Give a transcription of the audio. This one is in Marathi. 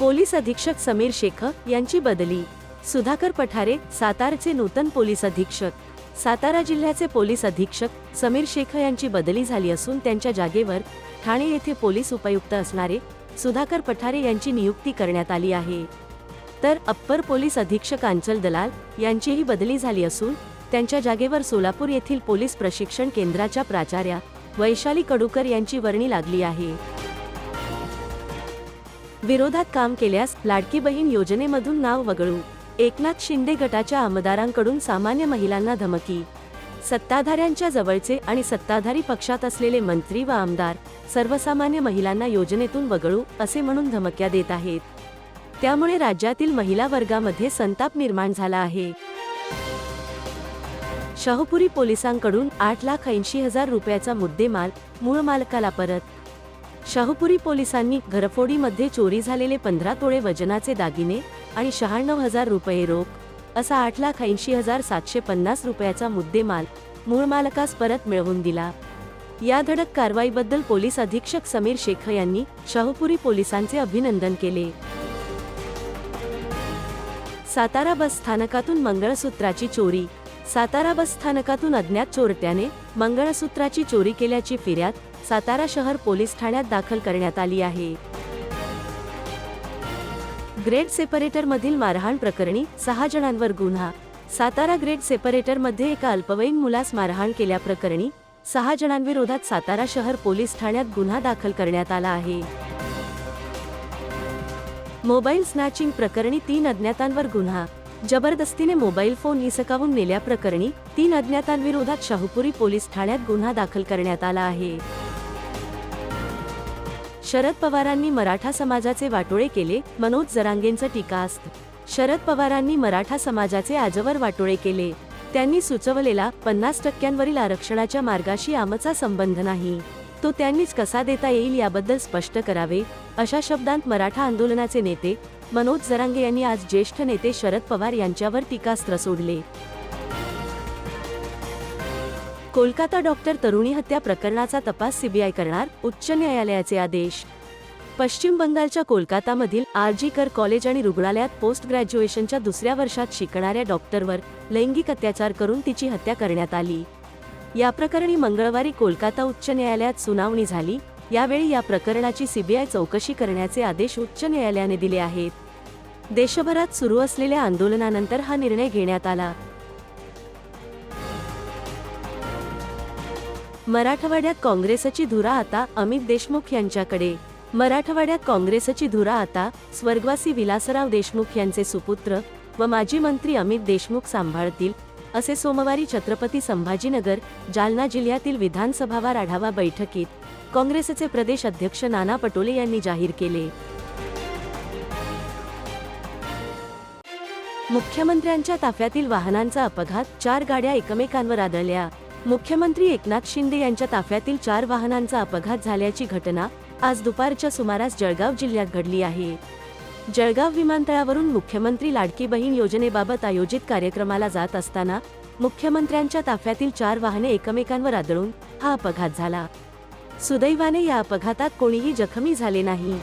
पोलीस अधीक्षक समीर शेख यांची बदली. सुधाकर पठारे सातारचे नूतन पोलीस अधीक्षक. सातारा जिल्ह्याचे पोलीस अधीक्षक समीर शेख यांची बदली झाली असून त्यांच्या जागेवर ठाणे येथे पोलीस उपायुक्त असणारे सुधाकर पठारे यांची नियुक्ती करण्यात आली आहे. तर अप्पर पोलीस अधीक्षक अंचल दलाल यांचीही बदली झाली असून त्यांच्या जागेवर सोलापूर येथील पोलीस प्रशिक्षण केंद्राच्या प्राचार्या वैशाली कडूकर यांची वर्णी लागली आहे. विरोधात काम केल्यास लाडकी बहीण योजनेमधून नाव वगळू. एकनाथ शिंदे गटाच्या आमदारांकडून सामान्य महिलांना धमकी. सत्ताधाऱ्यांच्या जवळचे आणि सत्ताधारी पक्षात असलेले मंत्री व आमदार सर्वसामान्य महिलांना योजनेतून वगळू असे म्हणून धमक्या देत आहेत. त्यामुळे राज्यातील महिला वर्गामध्ये संताप निर्माण झाला आहे. शाहूपुरी पोलिसांकडून आठ लाख ऐंशी हजार रुपयाचा मुद्देमाल मूळ मालकाला परत शाहूपुरी पोलिसांनी घरफोडीमध्ये चोरी झालेले पंधरा तोळे वजनाचे दागिने आणि शहाण्णव हजार रुपये रोख असा आठ लाख ऐंशी हजार सातशे पन्नास रुपयाचा मुद्देमाल मूळ मालकास परत मिळवून दिला. या धडक कारवाईबद्दल पोलीस अधीक्षक समीर शेख यांनी शाहूपुरी पोलिसांचे अभिनंदन केले. सातारा बस स्थानकातून मंगळसूत्राची चोरी सातारा बस स्थानकातून अज्ञात चोरट्याने मंगळसूत्राची चोरी केल्याची फिर्याद सातारा शहर पोलीस ठाण्यात दाखल करण्यात आली आहे. ग्रेड सेपरेटर मधील मारहाण प्रकरणी सहा जणांवर गुन्हा. सातारा ग्रेड सेपरेटरमध्ये एका अल्पवयीन मुलास मारहाण केल्याप्रकरणी सहा जणांविरोधात सातारा शहर पोलीस ठाण्यात गुन्हा दाखल करण्यात आला आहे. मोबाईल स्नॅचिंग प्रकरणी तीन अज्ञातांवर गुन्हा. जबरदस्तीने मोबाईल फोन हिसकावून नेल्याप्रकरणी तीन अज्ञातांविरोधात शाहूपुरी पोलीस ठाण्यात गुन्हा दाखल करण्यात आला आहे. शरद पवारांनी मराठा समाजाचे वाटोळे केले मनोज जरांगेंचं टीकास्त्र शरद पवारांनी मराठा समाजाचे आजवर वाटोळे केले. त्यांनी सुचवलेला पन्नास टक्क्यांवरील आरक्षणाच्या मार्गाशी आमचा संबंध नाही. तो त्यांनीच कसा देता येईल याबद्दल स्पष्ट करावे अशा शब्दांत मराठा आंदोलनाचे नेते मनोज जरांगे यांनी आज ज्येष्ठ नेते शरद पवार यांच्यावर टीकास्त्र सोडले. कोलकाता डॉक्टर तरुणी हत्या प्रकरणाचा तपास सीबीआय करणार उच्च न्यायालयाचे आदेश. पश्चिम बंगालच्या कोलकातामधील आरजीकर कॉलेज आणि रुग्णालयात पोस्ट ग्रॅज्युएशनच्या दुसऱ्या वर्षात शिकणाऱ्या डॉक्टरवर लैंगिक अत्याचार करून तिची हत्या करण्यात आली. या प्रकरणी मंगळवारी कोलकाता उच्च न्यायालयात सुनावणी झाली. यावेळी या प्रकरणाची सीबीआय चौकशी करण्याचे आदेश उच्च न्यायालयाने दिले आहेत. देशभरात सुरू असलेल्या आंदोलनानंतर हा निर्णय घेण्यात आला. मराठवाड्यात काँग्रेसची धुरा आता अमित देशमुख यांच्याकडे. मराठवाड्यात काँग्रेसची धुरा आता स्वर्गवासी विलासराव देशमुख यांचे सुपुत्र व माजी मंत्री अमित देशमुख सांभाळतील असे सोमवारी छत्रपती संभाजीनगर जालना जिल्ह्यातील विधानसभावार आढावा बैठकीत काँग्रेसचे प्रदेश अध्यक्ष नाना पटोले यांनी जाहीर केले. मुख्यमंत्र्यांच्या ताफ्यातील वाहनांचा अपघात चार गाड्या एकमेकांवर आदळल्या. मुख्यमंत्री एकनाथ शिंदे यांच्या ताफ्यातील चार वाहनांचा अपघात झाल्याची घटना आज दुपारच्या सुमारास जळगाव जिल्ह्यात घडली आहे. जळगाव विमानतळावरून मुख्यमंत्री लाडकी बहीण योजनेबाबत आयोजित कार्यक्रमाला जात असताना मुख्यमंत्र्यांच्या ताफ्यातील चार वाहने एकमेकांवर आदळून हा अपघात झाला. सुदैवाने या अपघातात कोणीही जखमी झाले नाही.